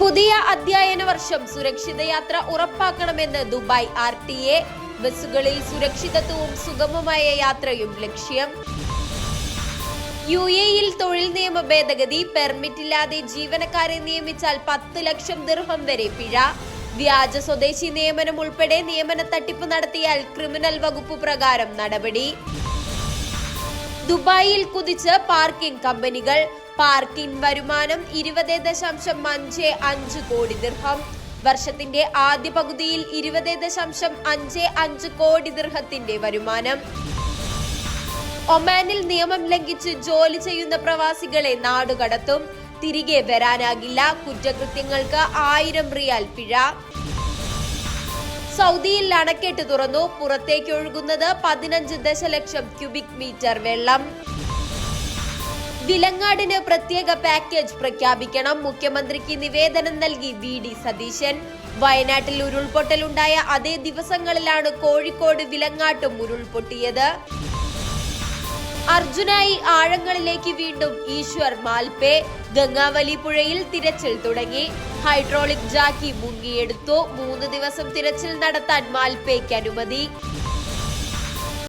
പുതിയ അധ്യയന വർഷം സുരക്ഷിത യാത്ര ഉറപ്പാക്കണമെന്ന് ദുബായ് ആർ ടി എ. ബസ്സുകളിൽ സുരക്ഷിതത്വവും സുഗമമായ യാത്രയും ലക്ഷ്യം. യു എയിൽ തൊഴിൽ നിയമ ഭേദഗതി പെർമിറ്റ് ഇല്ലാതെ ജീവനക്കാരെ നിയമിച്ചാൽ പത്ത് ലക്ഷം ദീർഘം വരെ പിഴ. വ്യാജ സ്വദേശി നിയമനം ഉൾപ്പെടെ നിയമന തട്ടിപ്പ് നടത്തിയാൽ ക്രിമിനൽ വകുപ്പ് പ്രകാരം നടപടി. ദുബായിൽ കുതിച്ച് പാർക്കിംഗ് കമ്പനികൾ. പാർക്കിംഗ് വരുമാനം ഇരുപത് ദശാംശം അഞ്ച് അഞ്ച് കോടി ദിർഹം. വർഷത്തിന്റെ ആദ്യ പകുതിയിൽ ഇരുപത് ദശാംശം അഞ്ച് അഞ്ച് കോടി ദിർഹത്തിന്റെ വരുമാനം. ഒമാനിൽ നിയമം ലംഘിച്ച് ജോലി ചെയ്യുന്ന പ്രവാസികളെ നാടുകടത്തും തിരികെ വരാനാകില്ല കുറ്റകൃത്യങ്ങൾക്ക് ആയിരം റിയാൽ പിഴ. സൗദിയിൽ അണക്കെട്ട് തുറന്നു. പുറത്തേക്ക് ഒഴുകുന്നത് പതിനഞ്ച് ദശലക്ഷം ക്യൂബിക് മീറ്റർ വെള്ളം. വിലങ്ങാടിന് പ്രത്യേക പാക്കേജ് പ്രഖ്യാപിക്കണം. മുഖ്യമന്ത്രിക്ക് നിവേദനം നൽകി വി ഡി സതീശൻ. വയനാട്ടിൽ ഉരുൾപൊട്ടലുണ്ടായ അതേ ദിവസങ്ങളിലാണ് കോഴിക്കോട് വിലങ്ങാട്ടും ഉരുൾപൊട്ടിയത്. അർജുനായി ആഴങ്ങളിലേക്ക് വീണ്ടും ഈശ്വർ മാൽപേ. ഗംഗാവലി പുഴയിൽ തിരച്ചിൽ തുടങ്ങി. ഹൈഡ്രോളിക് ജാക്കി മുങ്ങിയെടുത്തു. മൂന്ന് ദിവസം തിരച്ചിൽ നടത്താൻ മാൽപേക്ക് അനുമതി.